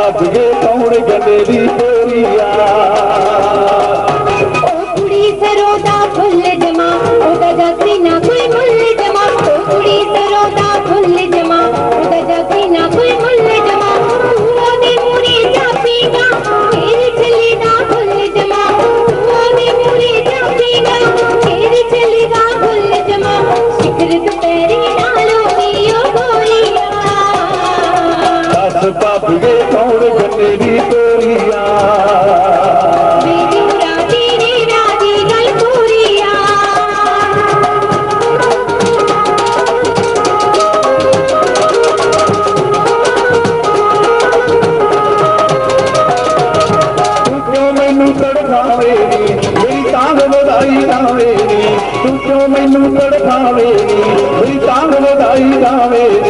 ਸਾਜਗੇ ਕੌਣ ਗੰਡੇ ਦੀ ਪੋਰੀਆ ਮੈਨੂੰ ਤੜਫਾਵੇ ਨੀ ਕੋਈ ਤਾਂ ਵਧਾਈ ਗਾਵੇ